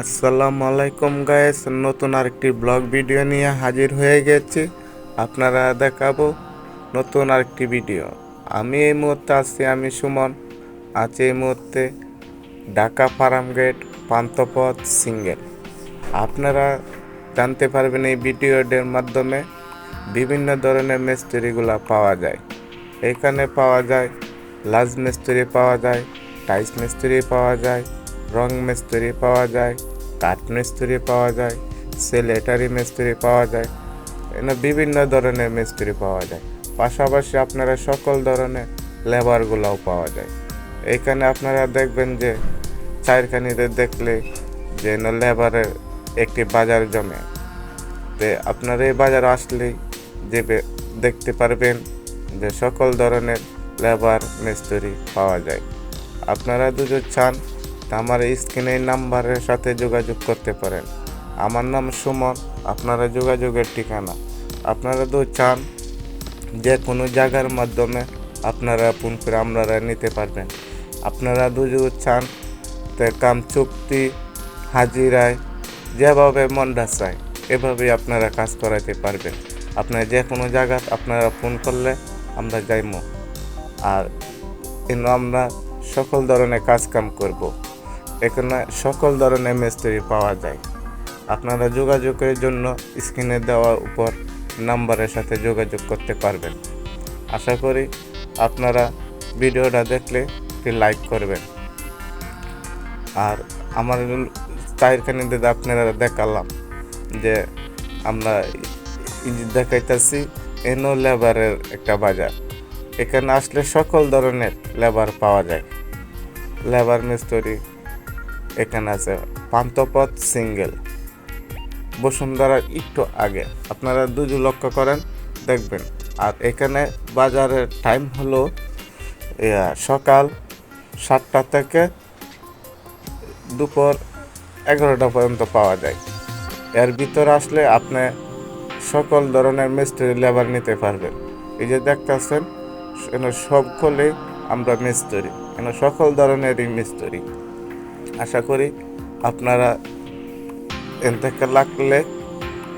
আসসালামু আলাইকুম গায়েস নতুন আরেকটি ব্লগ ভিডিও নিয়ে হাজির হয়ে গেছি। আপনারা দেখাবো নতুন আরেকটি ভিডিও আমি এই মুহূর্তে আছি, আমি সুমন। আছি এই মুহূর্তে Dhaka farm gate, Panthapath signal. আপনারা জানতে পারবেন এই ভিডিওটির মাধ্যমে বিভিন্ন ধরনের মিস্ত্রিগুলো পাওয়া যায়। এখানে পাওয়া যায়, লাজ মিস্ত্রি পাওয়া যায়, টাইস মিস্ত্রি পাওয়া যায় রং মিস্ত্রি পাওয়া যায়, কাঠ মিস্ত্রি পাওয়া যায় সেলেটারি মিস্ত্রি পাওয়া যায় বিভিন্ন ধরনের মিস্ত্রি পাওয়া যায়। পাশাপাশি আপনারা সকল ধরনের লেবারগুলোও পাওয়া যায়। এখানে আপনারা দেখবেন যে চারখানিতে দেখলে যে লেবারের একটি বাজার জমে। তে আপনারা এই বাজার আসলেই যে দেখতে পারবেন যে সকল ধরনের লেবার মিস্ত্রি পাওয়া যায়। আপনারা দুজন চান আমার এই নাম্বারের সাথে যোগাযোগ করতে পারেন। আমার নাম সুমন, আপনারা যোগাযোগের ঠিকানা। আপনারা তো চান যে কোনো জায়গার মাধ্যমে আপনারা ফোন করে আপনারা নিতে পারবেন। আপনারা দুজন চান তে কাম চুক্তি, হাজিরায়, যেভাবে মনটা চায় এভাবেই আপনারা কাজ করাইতে পারবেন। আপনারা যে কোনো জায়গা আপনারা ফোন করলে আমরা যাইমো। আর কিন্তু আমরা সকল ধরনের কাজ কাম করব। এখানে সকল ধরনের মিস্ত্রি পাওয়া যায়। আপনারা যোগাযোগের জন্য স্ক্রিনে দেওয়ার উপর নাম্বারের সাথে যোগাযোগ করতে পারবেন। আশা করি আপনারা ভিডিওটা দেখলে একটি লাইক করবেন। আর আমার চাইরখানিতে আপনারা দেখালাম যে আমরা দেখাইতেছি এনো লেবারের একটা বাজার। এখানে আসলে সকল ধরনের লেবার পাওয়া যায়। লেবার মিস্ত্রি এখানে আছে পান্থপথ সিঙ্গেল। বসুন্ধরার একটু আগে। আপনারা দুজু লক্ষ্য করেন, দেখবেন। আর এখানে বাজারের টাইম হলো সকাল সাতটা থেকে দুপুর এগারোটা পর্যন্ত পাওয়া যায়। এর ভিতরে আসলে আপনি সকল ধরনের মিস্ত্রি লেবার নিতে পারবেন। এই যে দেখতেছেন এখানে সকলেই আমরা মিস্ত্রি এখানে সকল ধরনেরই মিস্ত্রি আশা করি আপনারা এন থেকে লাগলে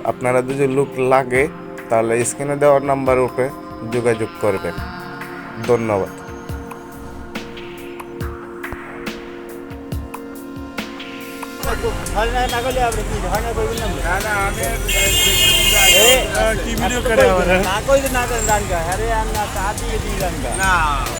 আপনারা যদি লুক লাগে তাহলে স্ক্রিনে দেওয়ার নাম্বার উপরে যোগাযোগ করবেন। ধন্যবাদ। না।